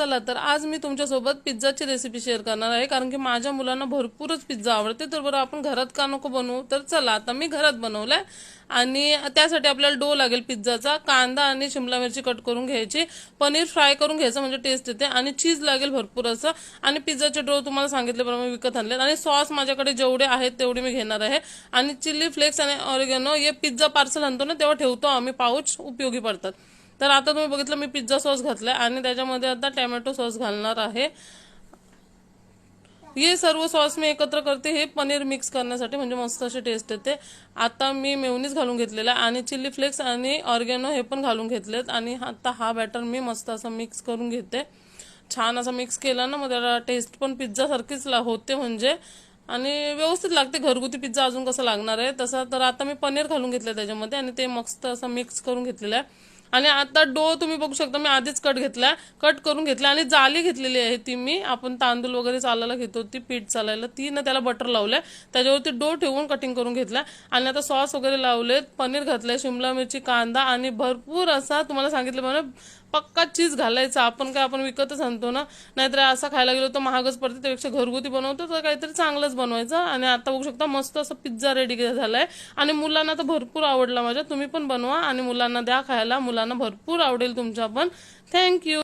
चला तर आज मी तुमच्यासोबत पिझ्झाची रेसिपी शेअर करणार आहे. कारण की माझ्या मुलांना भरपूरच पिझ्झा आवडते. तर बरं आपण घरात का नको बनवू? तर चला आता मी घरात बनवलाय. आणि त्यासाठी आपल्याला डो लागेल पिझ्झाचा. कांदा आणि शिमला मिरची कट करून घ्यायची. पनीर फ्राय करून घ्यायचं म्हणजे टेस्ट येते. आणि चीज लागेल भरपूर असं. आणि पिझ्झाचे डो तुम्हाला सांगितल्याप्रमाणे विकत आणले आणि सॉस माझ्याकडे जेवढे आहेत तेवढे मी घेणार आहे. आणि चिली फ्लेक्स आणि ऑरिगेनो हे पिझ्झा पार्सल आणतो ना तेव्हा ठेवतो आम्ही. पाऊच उपयोगी पडतात. तर आता तुम्ही बघितलं मी पिझ्झा सॉस घातलाय आणि त्याच्यामध्ये आता टॅमॅटो सॉस घालणार आहे. हे सर्व सॉस मी एकत्र करते हे पनीर मिक्स करण्यासाठी म्हणजे मस्त अशी टेस्ट येते. आता मी मेवनीच घालून घेतलेला आहे आणि चिली फ्लेक्स आणि ऑर्गॅनो हे पण घालून घेतलेत. आणि आता हा बॅटर मी मस्त असं मिक्स करून घेते. छान असं मिक्स केला ना मग त्याला टेस्ट पण पिझ्झासारखीच ला- होते म्हणजे. आणि व्यवस्थित लागते घरगुती पिझ्झा अजून कसं लागणार आहे. तसा तर आता मी पनीर घालून घेतलं त्याच्यामध्ये आणि ते मस्त असं मिक्स करून घेतलेलं आहे. आणि आता डो तुम्ही बघू शकता मी आधीच कट घेतला कट करून घेतला आणि जाली घेतलेली आहे ती मी. आपण तांदूळ वगैरे चालायला घेतो ती पीठ चालायला. ती ना त्याला बटर लावलंय. त्याच्यावरती डो ठेवून कटिंग करून घेतला. आणि आता सॉस वगैरे लावलेत पनीर घातलंय शिमला मिरची कांदा आणि भरपूर असा तुम्हाला सांगितलं म्हणजे पक्का चीज घालायचा. आपण काय आपण विकतच आणतो ना? नाहीतर असा खायला गेलो तर महागच पडते. त्यापेक्षा घरगुती बनवतो तर काहीतरी चांगलंच बनवायचं. आणि आता बघू शकता मस्त असं पिझ्झा रेडी झालाय. आणि मुलांना तर भरपूर आवडला माझ्या. तुम्ही पण बनवा आणि मुलांना द्या खायला. मुलांना भरपूर आवडेल तुमच्या पण थँक्यू